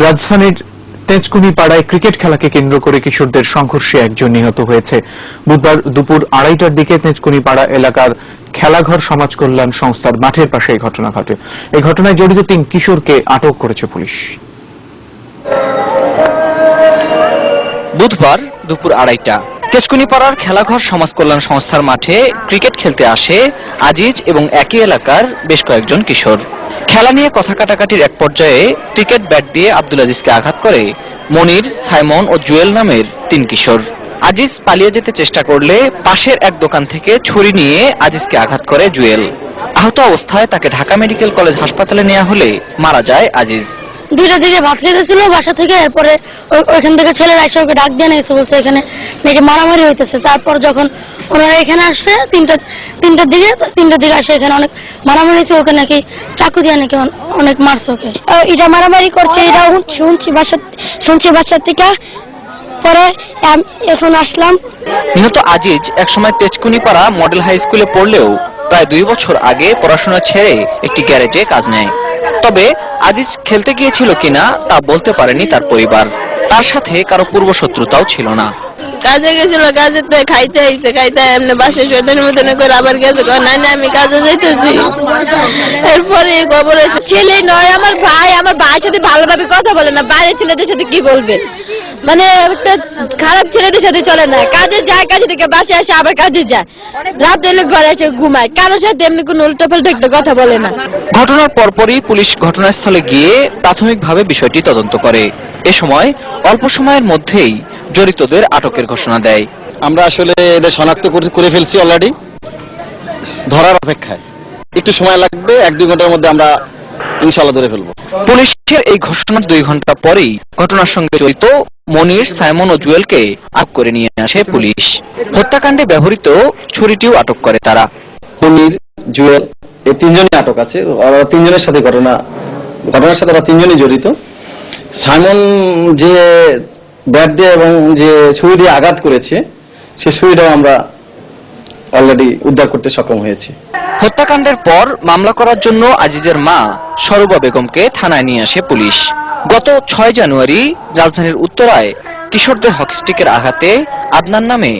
রাজধানীর তেজকুনি পাড়ায় ক্রিকেট খেলাকে কেন্দ্র করে কিশোরদের সংঘর্ষে একজন নিহত হয়েছে। বুধবার দুপুর আড়াইটার দিকে তেজকুনি পাড়া এলাকার খেলাঘর সমাজ কল্যাণ সংস্থার মাঠের পাশে এই ঘটনা ঘটে। এই ঘটনায় জড়িত তিন কিশোরকে আটক করেছে পুলিশ। বুধবার দুপুর আড়াইটা, তেজকুনিপাড়ার খেলাঘর সমাজ কল্যাণ সংস্থার মাঠে ক্রিকেট খেলতে আসে আজিজ এবং একই এলাকার বেশ কয়েকজন কিশোর। খেলা নিয়ে কথা কাটাকাটির এক পর্যায়ে ক্রিকেট ব্যাট দিয়ে আব্দুল আজিজকে আঘাত করে মনির, সাইমন ও জুয়েল নামের তিন কিশোর। আজিজ পালিয়ে যেতে চেষ্টা করলে পাশের এক দোকান থেকে ছুরি নিয়ে আজিজকে আঘাত করে জুয়েল। আহত অবস্থায় তাকে ঢাকা মেডিকেল কলেজ হাসপাতালে নেওয়া হলে মারা যায় আজিজ। দুইটা দিকে ভাত খেতেছিল বাসা থেকে এরপরে ওই- ওইখান থেকে ছেলেরা এসে ওকে ডাক দিয়ে নিয়েছে বলছে এখানে নাকি মারামারি হইতেছে। তারপর যখন ওনারা এখানে আসছে তিনটা তিনটার দিকে তিনটার দিকে আসে এখানে অনেক মারামারি হয়েছে ওকে নাকি চাকু দিয়ে নাকি অনেক মারছে ওকে। এটা মারামারি করছে এটা শুনছি বাসা শুনছি বাসার থেকে। পরে আম- এখন আসলাম। নিহত আজিজ একসময় তেজকুনিপাড়া মডেল হাই স্কুলে পড়লেও প্রায় দুই বছর আগে পড়াশোনা ছেড়ে একটি গ্যারেজে কাজ নেয়। তবে আজিজ খেলতে গিয়েছিল কিনা তা বলতে পারেনি তার পরিবার। তার সাথে কারও পূর্ব শত্রুতাও ছিল না। কাজে গেছিল কাজে তো খাইতে আইছে খাইতে এমনি বাসে শয়তানি মতন করে আবার গেছে কয়, না না আমি কাজে যাইতেছি। এরপরে খবর ছেলে নয় আমার ভাই আমার ভাইয়ের সাথে ভালোভাবে কথা বলে না বাইরের ছেলেদের সাথে কি বলবে? মানে একটা খারাপ ছেলেদের সাথে চলে না কাজে যায় কাজে থেকে বাসে আসে আবার কাজে যায়। রাত হলে ঘরে এসে ঘুমায় কারোর সাথে এমনি কোনো উল্টো পাল্টা একটা কথা বলে না। ঘটনার পরপরই পুলিশ ঘটনাস্থলে গিয়ে প্রাথমিকভাবে বিষয়টি তদন্ত করে। এ সময় অল্প সময়ের মধ্যেই জড়িতদের আটকের ঘোষণা দেয়। আমরা আসলে এদের শনাক্ত করে- করে ফেলছি অলরেডি ধরার অপেক্ষায়। একটু সময় লাগবে এক দুই ঘণ্টার মধ্যে আমরা ইনশাল্লাহ ধরে ফেলব। পুলিশের এই ঘোষণার দুই ঘণ্টা পরেই ঘটনার সঙ্গে জড়িত মনির সাইমন ও জুয়েলকে আটক করে নিয়ে আসে পুলিশ। হত্যাকাণ্ডে ব্যবহৃত ছুরিটিও আটক করে তারা। মনির জুয়েল এই তিনজনই আটক আছে। ওরা তিনজনের সাথে ঘটনা ঘটনার সাথে ওরা তিনজনই জড়িত। সাইমন যে ব্যাট দিয়ে এবং যে ছুরি দিয়ে আঘাত করেছে, সে ছুরিটাও আমরা অলরেডি উদ্ধার করতে সক্ষম হয়েছি। হত্যাকাণ্ডের পর মামলা করার জন্য আজিজের মা সরবা বেগমকে থানায় নিয়ে আসে পুলিশ। গত ছয় জানুয়ারি রাজধানীর উত্তরায় কিশোরদের হকস্টিকের আঘাতে আদনান নামে